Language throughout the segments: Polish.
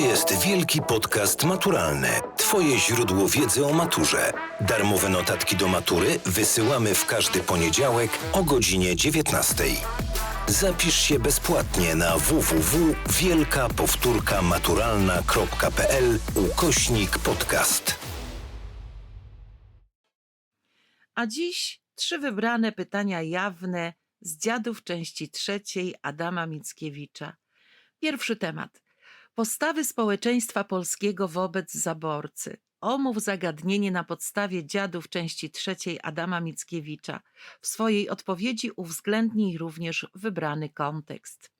jest Wielki Podcast Maturalny. Twoje źródło wiedzy o maturze. Darmowe notatki do matury wysyłamy w każdy poniedziałek o godzinie 19. Zapisz się bezpłatnie na www.wielkapowtórkamaturalna.pl ukośnik podcast. A dziś trzy wybrane pytania jawne z dziadów części trzeciej Adama Mickiewicza. Pierwszy temat. Postawy społeczeństwa polskiego wobec zaborcy. Omów zagadnienie na podstawie dziadów części trzeciej Adama Mickiewicza. W swojej odpowiedzi uwzględnij również wybrany kontekst.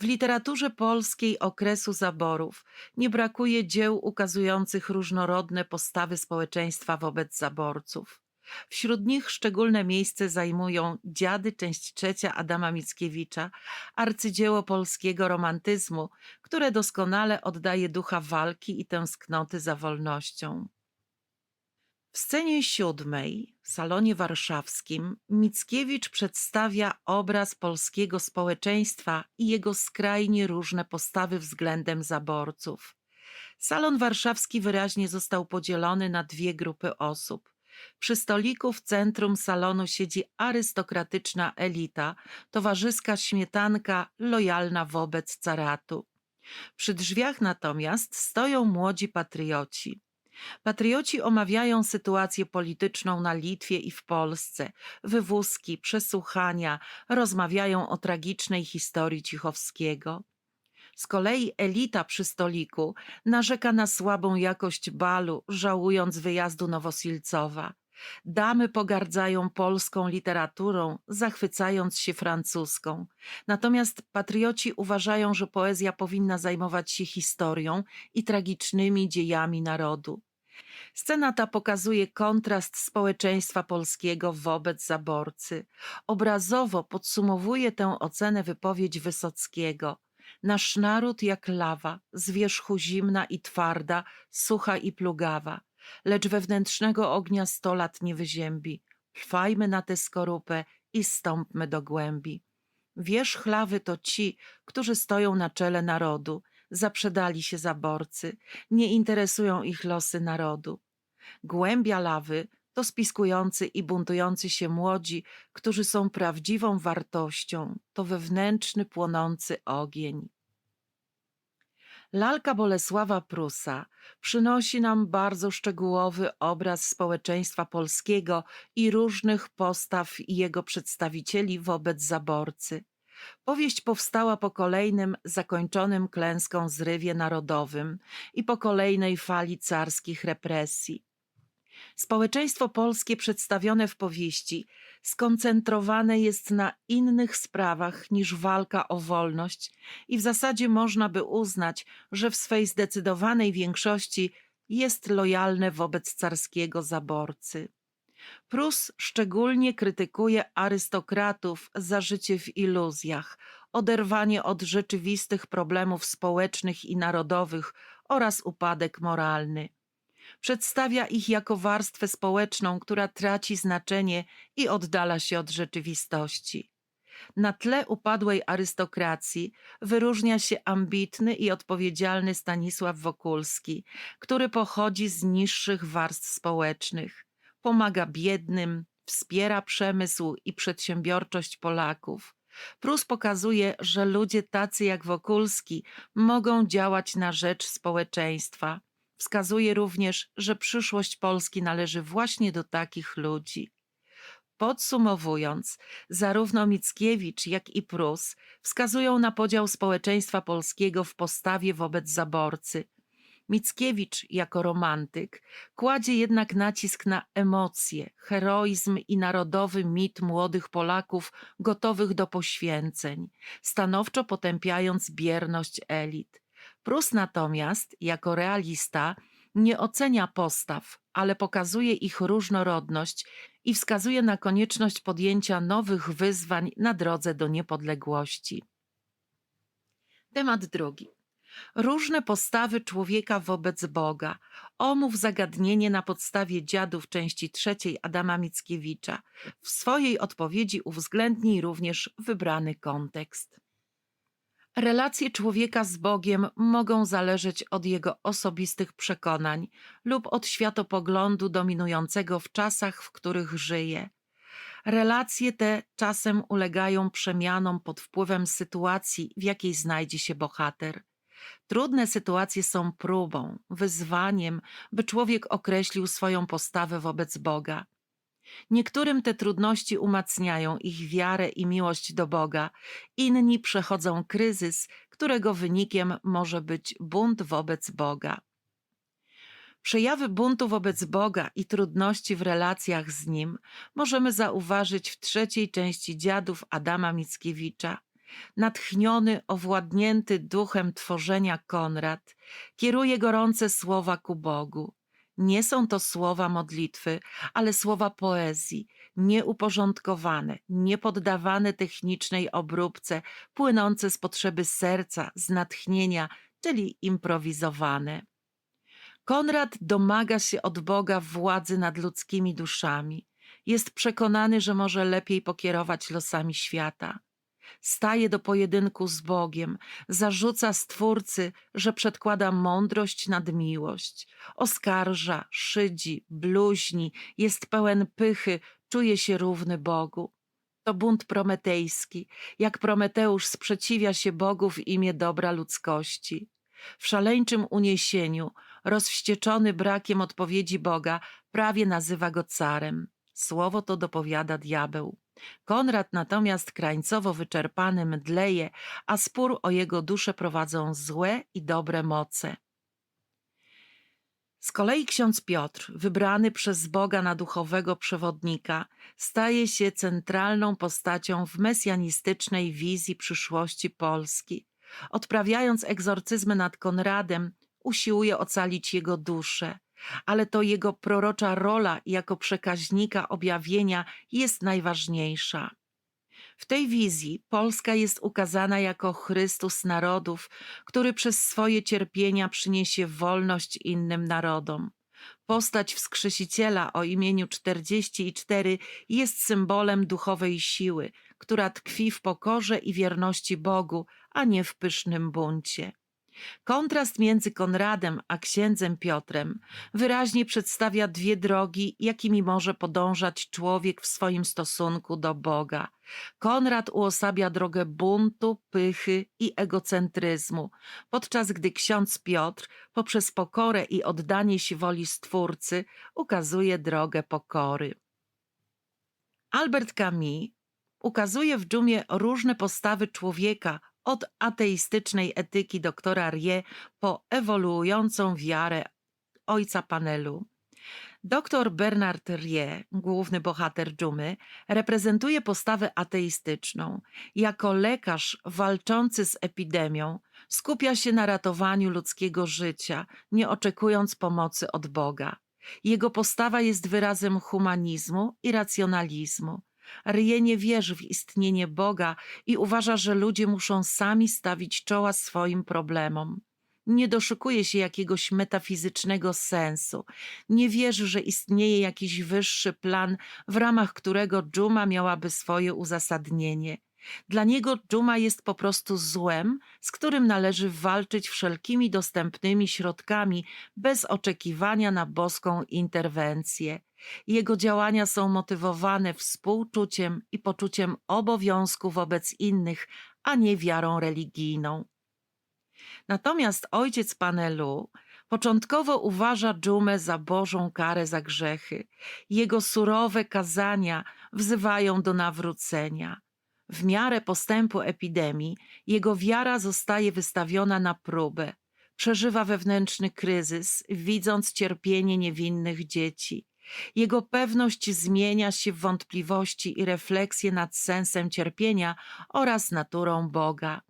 W literaturze polskiej okresu zaborów nie brakuje dzieł ukazujących różnorodne postawy społeczeństwa wobec zaborców. Wśród nich szczególne miejsce zajmują Dziady, część trzecia Adama Mickiewicza, arcydzieło polskiego romantyzmu, które doskonale oddaje ducha walki i tęsknoty za wolnością. W scenie siódmej, w salonie warszawskim, Mickiewicz przedstawia obraz polskiego społeczeństwa i jego skrajnie różne postawy względem zaborców. Salon warszawski wyraźnie został podzielony na dwie grupy osób. Przy stoliku w centrum salonu siedzi arystokratyczna elita, towarzyska śmietanka lojalna wobec caratu. Przy drzwiach natomiast stoją młodzi patrioci. Patrioci omawiają sytuację polityczną na Litwie i w Polsce, wywózki, przesłuchania, rozmawiają o tragicznej historii Cichowskiego. Z kolei elita przy stoliku narzeka na słabą jakość balu, żałując wyjazdu Nowosilcowa. Damy pogardzają polską literaturą, zachwycając się francuską. Natomiast patrioci uważają, że poezja powinna zajmować się historią i tragicznymi dziejami narodu. Scena ta pokazuje kontrast społeczeństwa polskiego wobec zaborcy. Obrazowo podsumowuje tę ocenę wypowiedź Wysockiego. Nasz naród jak lawa, z wierzchu zimna i twarda, sucha i plugawa, lecz wewnętrznego ognia sto lat nie wyziębi. Trwajmy na tę skorupę i stąpmy do głębi. Wierzch lawy to ci, którzy stoją na czele narodu, zaprzedali się zaborcy, nie interesują ich losy narodu. Głębia lawy to spiskujący i buntujący się młodzi, którzy są prawdziwą wartością, to wewnętrzny, płonący ogień. Lalka Bolesława Prusa przynosi nam bardzo szczegółowy obraz społeczeństwa polskiego i różnych postaw jego przedstawicieli wobec zaborcy. Powieść powstała po kolejnym zakończonym klęską zrywie narodowym i po kolejnej fali carskich represji. Społeczeństwo polskie przedstawione w powieści skoncentrowane jest na innych sprawach niż walka o wolność i w zasadzie można by uznać, że w swej zdecydowanej większości jest lojalne wobec carskiego zaborcy. Prus szczególnie krytykuje arystokratów za życie w iluzjach, oderwanie od rzeczywistych problemów społecznych i narodowych oraz upadek moralny. Przedstawia ich jako warstwę społeczną, która traci znaczenie i oddala się od rzeczywistości. Na tle upadłej arystokracji wyróżnia się ambitny i odpowiedzialny Stanisław Wokulski, który pochodzi z niższych warstw społecznych. Pomaga biednym, wspiera przemysł i przedsiębiorczość Polaków. Prus pokazuje, że ludzie tacy jak Wokulski mogą działać na rzecz społeczeństwa. Wskazuje również, że przyszłość Polski należy właśnie do takich ludzi. Podsumowując, zarówno Mickiewicz, jak i Prus wskazują na podział społeczeństwa polskiego w postawie wobec zaborcy. Mickiewicz, jako romantyk, kładzie jednak nacisk na emocje, heroizm i narodowy mit młodych Polaków gotowych do poświęceń, stanowczo potępiając bierność elit. Prus natomiast, jako realista, nie ocenia postaw, ale pokazuje ich różnorodność i wskazuje na konieczność podjęcia nowych wyzwań na drodze do niepodległości. Temat drugi. Różne postawy człowieka wobec Boga. Omów zagadnienie na podstawie dziadów części trzeciej Adama Mickiewicza. W swojej odpowiedzi uwzględnij również wybrany kontekst. Relacje człowieka z Bogiem mogą zależeć od jego osobistych przekonań lub od światopoglądu dominującego w czasach, w których żyje. Relacje te czasem ulegają przemianom pod wpływem sytuacji, w jakiej znajdzie się bohater. Trudne sytuacje są próbą, wyzwaniem, by człowiek określił swoją postawę wobec Boga. Niektórym te trudności umacniają ich wiarę i miłość do Boga, inni przechodzą kryzys, którego wynikiem może być bunt wobec Boga. Przejawy buntu wobec Boga i trudności w relacjach z Nim możemy zauważyć w trzeciej części dziadów Adama Mickiewicza. Natchniony, owładnięty duchem tworzenia Konrad kieruje gorące słowa ku Bogu. Nie są to słowa modlitwy, ale słowa poezji, nieuporządkowane, niepoddawane technicznej obróbce, płynące z potrzeby serca, z natchnienia, czyli improwizowane. Konrad domaga się od Boga władzy nad ludzkimi duszami. Jest przekonany, że może lepiej pokierować losami świata. Staje do pojedynku z Bogiem, zarzuca Stwórcy, że przedkłada mądrość nad miłość, oskarża, szydzi, bluźni, jest pełen pychy, czuje się równy Bogu. To bunt prometejski, jak Prometeusz sprzeciwia się Bogu w imię dobra ludzkości. W szaleńczym uniesieniu, rozwścieczony brakiem odpowiedzi Boga, prawie nazywa go carem. Słowo to dopowiada diabeł. Konrad natomiast krańcowo wyczerpany mdleje, a spór o jego duszę prowadzą złe i dobre moce. Z kolei ksiądz Piotr, wybrany przez Boga na duchowego przewodnika, staje się centralną postacią w mesjanistycznej wizji przyszłości Polski. Odprawiając egzorcyzmy nad Konradem, usiłuje ocalić jego duszę, ale to jego prorocza rola jako przekaźnika objawienia jest najważniejsza. W tej wizji Polska jest ukazana jako Chrystus narodów, który przez swoje cierpienia przyniesie wolność innym narodom. Postać Wskrzesiciela o imieniu 44 jest symbolem duchowej siły, która tkwi w pokorze i wierności Bogu, a nie w pysznym buncie. Kontrast między Konradem a księdzem Piotrem wyraźnie przedstawia dwie drogi, jakimi może podążać człowiek w swoim stosunku do Boga. Konrad uosabia drogę buntu, pychy i egocentryzmu, podczas gdy ksiądz Piotr poprzez pokorę i oddanie się woli Stwórcy ukazuje drogę pokory. Albert Camus ukazuje w dżumie różne postawy człowieka od ateistycznej etyki doktora Rie po ewoluującą wiarę ojca panelu. Doktor Bernard Rie, główny bohater dżumy, reprezentuje postawę ateistyczną. Jako lekarz walczący z epidemią, skupia się na ratowaniu ludzkiego życia, nie oczekując pomocy od Boga. Jego postawa jest wyrazem humanizmu i racjonalizmu. Rie nie wierzy w istnienie Boga i uważa, że ludzie muszą sami stawić czoła swoim problemom. Nie doszukuje się jakiegoś metafizycznego sensu. Nie wierzy, że istnieje jakiś wyższy plan, w ramach którego dżuma miałaby swoje uzasadnienie. Dla niego dżuma jest po prostu złem, z którym należy walczyć wszelkimi dostępnymi środkami, bez oczekiwania na boską interwencję. Jego działania są motywowane współczuciem i poczuciem obowiązku wobec innych, a nie wiarą religijną. Natomiast ojciec panelu początkowo uważa dżumę za Bożą karę za grzechy. Jego surowe kazania wzywają do nawrócenia. W miarę postępu epidemii jego wiara zostaje wystawiona na próbę. Przeżywa wewnętrzny kryzys, widząc cierpienie niewinnych dzieci. Jego pewność zmienia się w wątpliwości i refleksję nad sensem cierpienia oraz naturą Boga.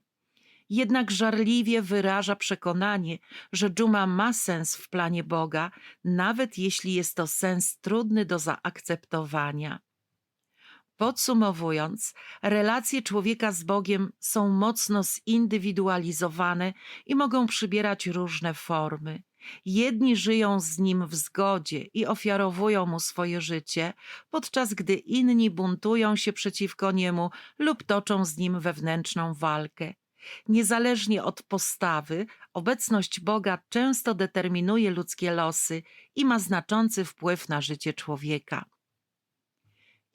Jednak żarliwie wyraża przekonanie, że dżuma ma sens w planie Boga, nawet jeśli jest to sens trudny do zaakceptowania. Podsumowując, relacje człowieka z Bogiem są mocno zindywidualizowane i mogą przybierać różne formy. Jedni żyją z nim w zgodzie i ofiarowują mu swoje życie, podczas gdy inni buntują się przeciwko niemu lub toczą z nim wewnętrzną walkę. Niezależnie od postawy, obecność Boga często determinuje ludzkie losy i ma znaczący wpływ na życie człowieka.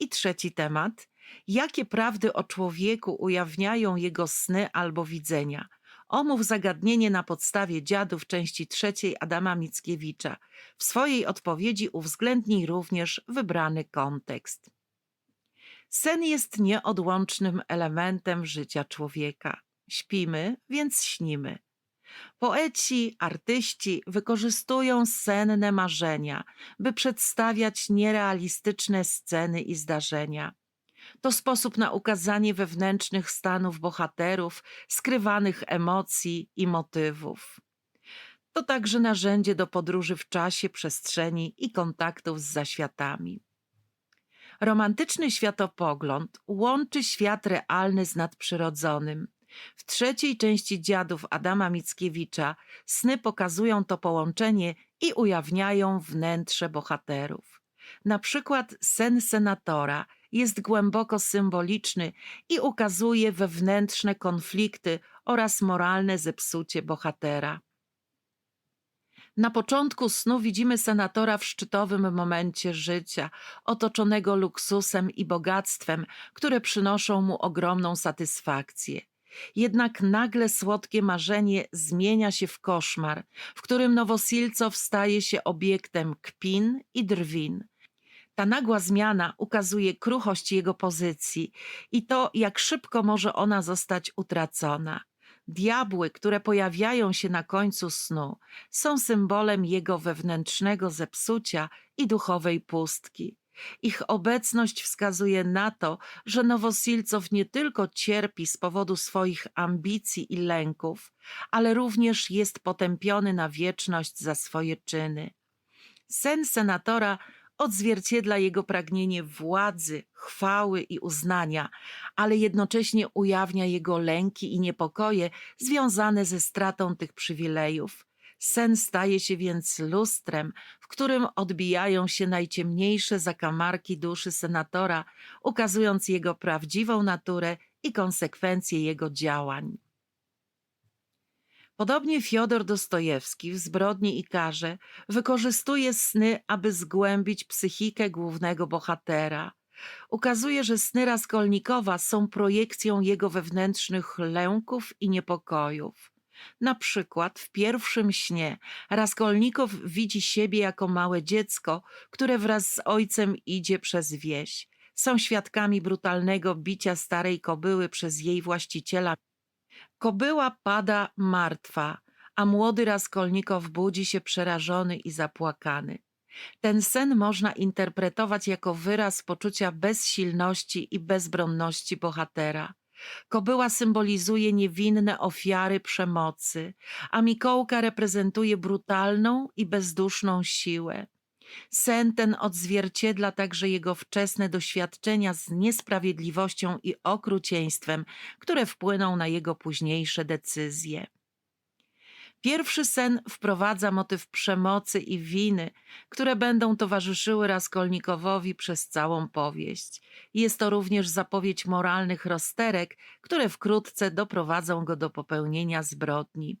I trzeci temat. Jakie prawdy o człowieku ujawniają jego sny albo widzenia? Omów zagadnienie na podstawie dziadów części trzeciej Adama Mickiewicza. W swojej odpowiedzi uwzględnij również wybrany kontekst. Sen jest nieodłącznym elementem życia człowieka. Śpimy, więc śnimy. Poeci, artyści wykorzystują senne marzenia, by przedstawiać nierealistyczne sceny i zdarzenia. To sposób na ukazanie wewnętrznych stanów bohaterów, skrywanych emocji i motywów. To także narzędzie do podróży w czasie, przestrzeni i kontaktów z zaświatami. Romantyczny światopogląd łączy świat realny z nadprzyrodzonym. W trzeciej części dziadów Adama Mickiewicza sny pokazują to połączenie i ujawniają wnętrze bohaterów. Na przykład sen senatora jest głęboko symboliczny i ukazuje wewnętrzne konflikty oraz moralne zepsucie bohatera. Na początku snu widzimy senatora w szczytowym momencie życia, otoczonego luksusem i bogactwem, które przynoszą mu ogromną satysfakcję. Jednak nagle słodkie marzenie zmienia się w koszmar, w którym Nowosilcow staje się obiektem kpin i drwin. Ta nagła zmiana ukazuje kruchość jego pozycji i to, jak szybko może ona zostać utracona. Diabły, które pojawiają się na końcu snu, są symbolem jego wewnętrznego zepsucia i duchowej pustki. Ich obecność wskazuje na to, że Nowosilcow nie tylko cierpi z powodu swoich ambicji i lęków, ale również jest potępiony na wieczność za swoje czyny. Sen senatora odzwierciedla jego pragnienie władzy, chwały i uznania, ale jednocześnie ujawnia jego lęki i niepokoje związane ze stratą tych przywilejów. Sen staje się więc lustrem, w którym odbijają się najciemniejsze zakamarki duszy senatora, ukazując jego prawdziwą naturę i konsekwencje jego działań. Podobnie Fiodor Dostojewski w Zbrodni i Karze wykorzystuje sny, aby zgłębić psychikę głównego bohatera. Ukazuje, że sny Raskolnikowa są projekcją jego wewnętrznych lęków i niepokojów. Na przykład w pierwszym śnie Raskolnikow widzi siebie jako małe dziecko, które wraz z ojcem idzie przez wieś. Są świadkami brutalnego bicia starej kobyły przez jej właściciela. Kobyła pada martwa, a młody Raskolnikow budzi się przerażony i zapłakany. Ten sen można interpretować jako wyraz poczucia bezsilności i bezbronności bohatera. Kobyła symbolizuje niewinne ofiary przemocy, a Mikołka reprezentuje brutalną i bezduszną siłę. Sen ten odzwierciedla także jego wczesne doświadczenia z niesprawiedliwością i okrucieństwem, które wpłyną na jego późniejsze decyzje. Pierwszy sen wprowadza motyw przemocy i winy, które będą towarzyszyły Raskolnikowowi przez całą powieść. Jest to również zapowiedź moralnych rozterek, które wkrótce doprowadzą go do popełnienia zbrodni.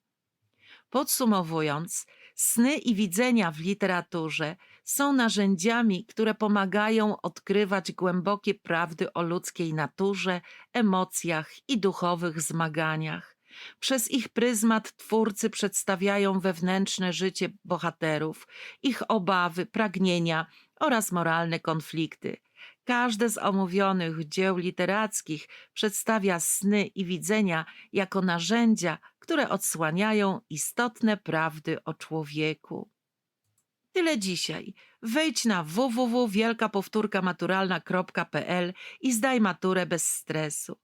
Podsumowując, sny i widzenia w literaturze są narzędziami, które pomagają odkrywać głębokie prawdy o ludzkiej naturze, emocjach i duchowych zmaganiach. Przez ich pryzmat twórcy przedstawiają wewnętrzne życie bohaterów, ich obawy, pragnienia oraz moralne konflikty. Każde z omówionych dzieł literackich przedstawia sny i widzenia jako narzędzia, które odsłaniają istotne prawdy o człowieku. Tyle dzisiaj. Wejdź na www.wielkapowtórkamaturalna.pl i zdaj maturę bez stresu.